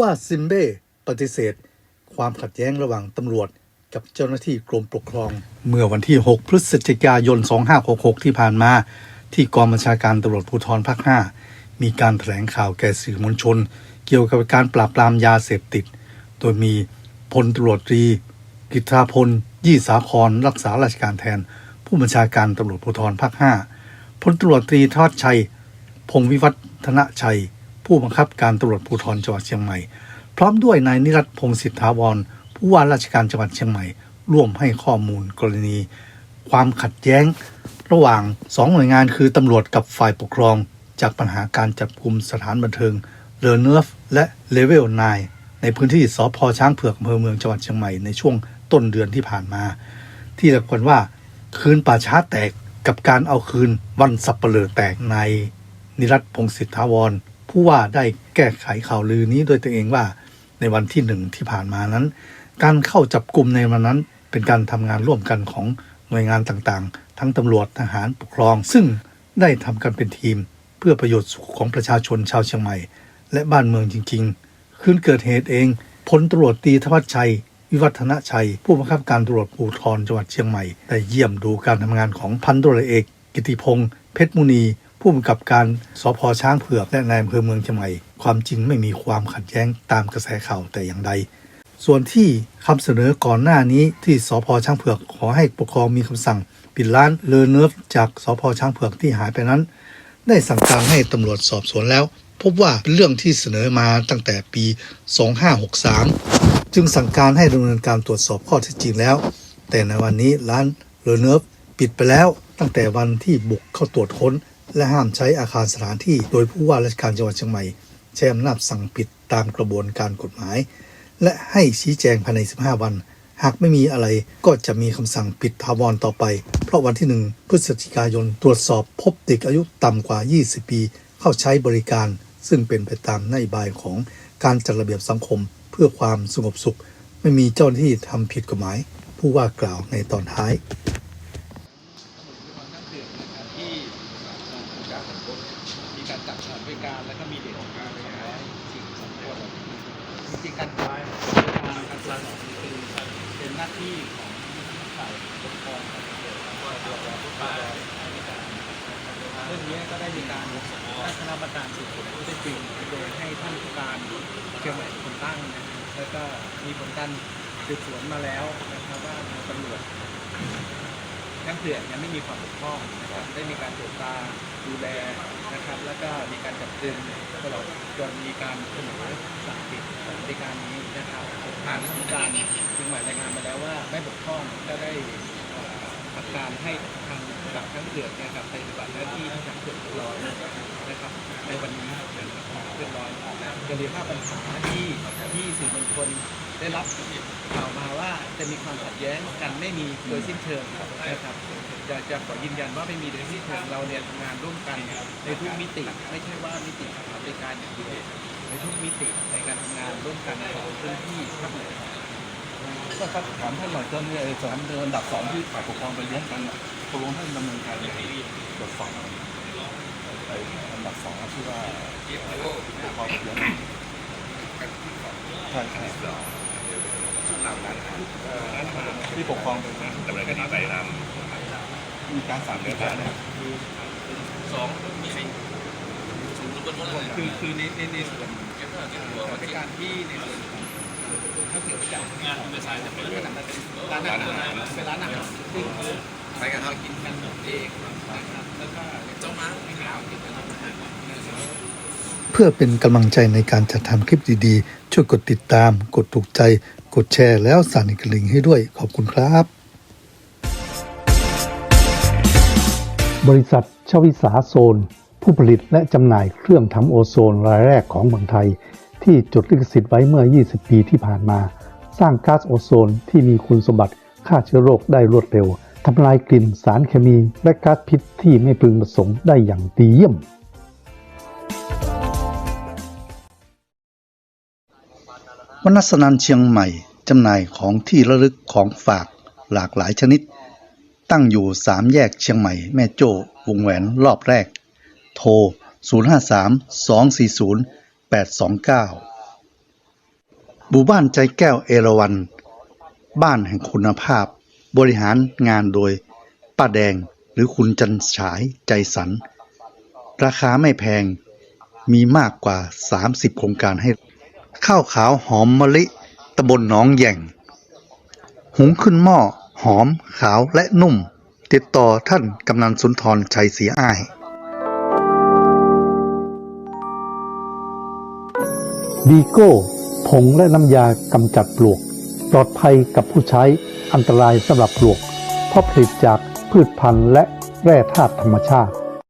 ว่าซิมเบ้ปฏิเสธ ความขัดแย้งระหว่างตำรวจกับเจ้าหน้าที่กรมปกครอง เมื่อวันที่ 6 พฤศจิกายน 2566 ที่ผ่านมา ที่กองบัญชาการตำรวจภูธรภาค 5 มีการแถลงข่าวแก่สื่อมวลชน เกี่ยวกับการปราบปรามยาเสพติด โดยมีพลตำรวจตรี กิตราพล ยี่สาคร รักษาราชการแทน ผู้บัญชาการตำรวจภูธรภาค 5 พลตำรวจตรีทอดชัย พงศ์วิวัฒนชัย ผู้บังคับการตำรวจภูธรจังหวัดเชียงใหม่ พร้อมด้วยนายนิรัตพงศิทธาวรผู้ว่าราชการจังหวัดเชียงใหม่ ร่วมให้ข้อมูลกรณี ความขัดแย้ง ระหว่างสองหน่วยงานคือตำรวจกับฝ่ายปกครอง จากปัญหาการจับกลุ่มสถานบันเทิงเรเนฟและเลเวล9ในพื้นที่สพช้างเผือกอำเภอเมืองจังหวัดเชียงใหม่ในช่วงต้นเดือนที่ผ่านมา ที่เรียกกันว่า คืนป่าช้าแตกกับการเอาคืนวันสับเปลือแตกในนิรัตพงศิทธาวร ผู้ว่าได้แก้ไขข่าวลือนี้โดยตัวเองว่าในวันที่หนึ่งที่ผ่านมานั้น การเข้าจับกลุ่มในวันนั้น เป็นการทำงานร่วมกันของหน่วยงานต่างๆ ทั้งตำรวจทหารปกครอง ซึ่งได้ทำกันเป็นทีม เพื่อประโยชน์สุขของประชาชนชาวเชียงใหม่ และบ้านเมืองจริง ๆ คืนเกิดเหตุเองพลตำรวจตีธวัชชัย วิวัฒนชัย ผู้บังคับการตำรวจภูธรจังหวัดเชียงใหม่ได้เยี่ยมดูการทำงานของพันตรวจเอก กิติพงศ์เพชรมุนี ผู้กับการสพช้างเผือกและนายอำเภอเมืองเชียงใหม่ ความจริงไม่มีความขัดแย้งตามกระแสข่าวแต่อย่างใด ส่วนที่คำเสนอก่อนหน้านี้ที่สพช้างเผือกขอให้ปกครองมีคำสั่ง ปิดร้านเลอเนิฟจากสพช้างเผือกที่หายไปนั้น ได้สั่งการให้ตำรวจสอบสวนแล้ว พบว่าเป็นเรื่องที่เสนอมาตั้งแต่ปี 2563 จึงสั่งการให้ดำเนินการตรวจสอบข้อเท็จจริงแล้ว แต่ในวันนี้ร้านเลอเนิฟปิดไปแล้วตั้งแต่วันที่บุกเข้าตรวจค้น และห้ามใช้อาคารสถานที่ โดยผู้ว่าราชการจังหวัดเชียงใหม่ใช้อำนาจสั่งปิดตามกระบวนการกฎหมาย และให้ชี้แจงภายใน 15 วัน หากไม่มีอะไรก็จะมีคำสั่งปิดทาวรต่อไป เพราะวันที่ 1 พฤศจิกายนตรวจสอบพบเด็กอายุต่ำกว่า 20 ปี เข้าใช้บริการ ซึ่งเป็นไปตามนโยบายของการจัดระเบียบสังคม เพื่อความสงบสุข ไม่มีเจ้าหน้าที่ทำผิดกฎหมาย ผู้ว่ากล่าวในตอนท้าย ที่การสังคมมีการจัดบริการแล้วก็มีเด็กสองร้อยสี่สิบสองคนจริงๆการปลายการการปลายเป็นเป็นหน้า ที่ของฝ่ายปกครองของเด็กแล้วก็ตัวผู้ปกครองเรื่องนี้ก็ได้มีการตั้งคณะกรรมการสืบสวนข้อเท็จจริงโดยให้ท่านผู้การเชียงใหม่คนตั้งนะแล้วก็มีผลการสืบสวนมาแล้วนะครับว่าทางตำรวจช้งเผื่อกเนี่ยไม่มีความบกพร่องนะครับได้มีการตรวจตาดูแลนะครับ แล้วก็มีการจับกลุ่มตลอดจนมีการเสนอสั่งปิดบริการนี้นะครับทางผู้การ เชียรายงานมาแล้วว่าไม่บกพร่องก็ได้สั่งการให้ทางกับช้งเผือกเนะครับไปปฏิบัติหน้าที่ที่ช้างเผือกเรียบร้อยนะครับในวันนี้นะครับเรียบร้อยจะเรียนภาพปัญหาที่ที่สื่อมวลชนได้รับข่าวมาว่าจะมีความขัดแย้งกันไม่มีโดยสิ้นเชิงนะครับจะจะขอยืนยันว่าไม่มีโดยสิ้นเชิงเราเนี่ยทำงานร่วมกันในทุกมิติ ไม่ใช่ว่ามิติสถาบริการอย่างเดียวในทุกมิติในการทำงานร่วมกันของพื้นที่ภาคเหนือ ก็ครับถามท่านหน่อยตอนนี้ไอ้สถานเดินอันดับสองที่ฝ่ายปกครองไปเลี้ยงกันตกลงท่านดำเนินการยังไงตรวจสอบไอ้อันดับสองที่ว่าปกครองไปเลี้ยงใช่ใช่ที่ปกครองเป็นดำเนินคดีไปตามมีการสั่งเดือนแล้วนี่ยสองมีสิสูงทุกคนหมดเลยคือคือในในในส่วนสถานการที่ในส่วน องถ้าเกิดจากงานเป็นสายแต่เป็นร้านอาหารเป็นร้านอาหารเป็นร้านอาหารซึ่งเขาไปกันครับกินกันเองนะครับแล้วก็เจ้าม้าไมีข่าวกี่ยวกันอาหารเพื่อเป็นกำลังใจในการจัดทำคลิปดีๆ ช่วยกดติดตาม กดถูกใจ กดแชร์แล้วสั่นกระลิงให้ด้วย ขอบคุณครับ บริษัทชวิสาโซน ผู้ผลิตและจำหน่ายเครื่องทำโอโซนรายแรกของเมืองไทย ที่จดลิขสิทธิ์ไว้เมื่อ 20 ปีที่ผ่านมา สร้างก๊าซโอโซนที่มีคุณสมบัติฆ่าเชื้อโรคได้รวดเร็วทำลายกลิ่นสารเคมีและก๊าซพิษที่ไม่พึงประสงค์ได้อย่างดีเยี่ยมวนัสนันเชียงใหม่จำหน่ายของที่ระลึกของฝากหลากหลายชนิด ตั้งอยู่สามแยกเชียงใหม่แม่โจ้วงแหวนรอบแรก โทร 053 240 829 หมู่บ้านใจแก้วเอราวัน บ้านแห่งคุณภาพ บริหารงานโดยป้าแดงหรือคุณจันฉายใจสัน ราคาไม่แพงมีมากกว่า 30 โครงการให้ ข้าวขาวหอมมะลิตำบลหนองแย่ง หุงขึ้นหม้อหอมขาวและนุ่ม ติดต่อท่านกำนันสุนทรชัยศรีอ้าย ดีโก้ ผงและน้ำยากำจัดปลวก ปลอดภัยกับผู้ใช้อันตรายสำหรับปลวก เพราะผลิตจากพืชพันธุ์และแร่ธาตุธรรมชาติ